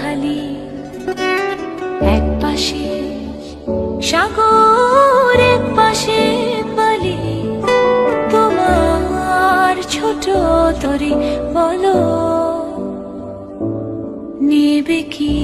খালি। এক পাশে সাগর এক পাশে বালি। তোমার ছোট তরে বলো নেবে কি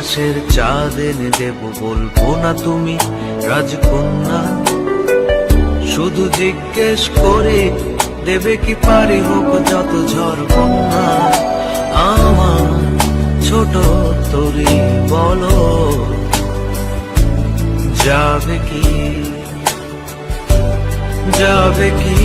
আকাশের চাঁদ এনে দেব, বলব না তুমি রাজকন্যা। শুধু জিজ্ঞেস করে দেবে কি পারি হোক যত ঝড় বন্যা। আমার ছোট তরি বলো, যাবে কি? যাবে কি?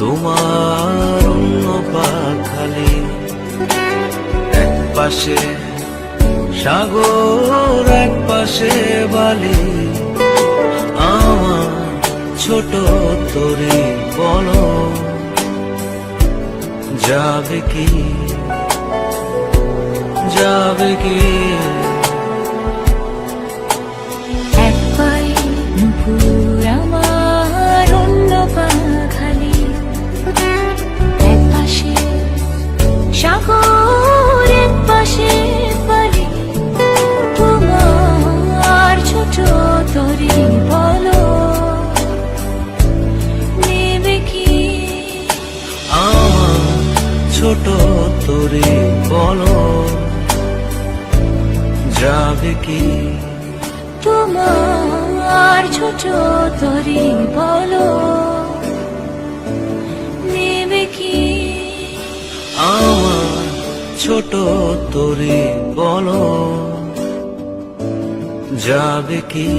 তোমার অন্য পা খালি এক পাশে সাগর, এক পাশে বালি। আমার ছোট তরি বলো, যাবে কি? যাবে কি? ছোট তরি বলো যাবে কি? তোমার ছোট তরি বলো নেবে কি? আমার ছোট তরি বলো যাবে কি?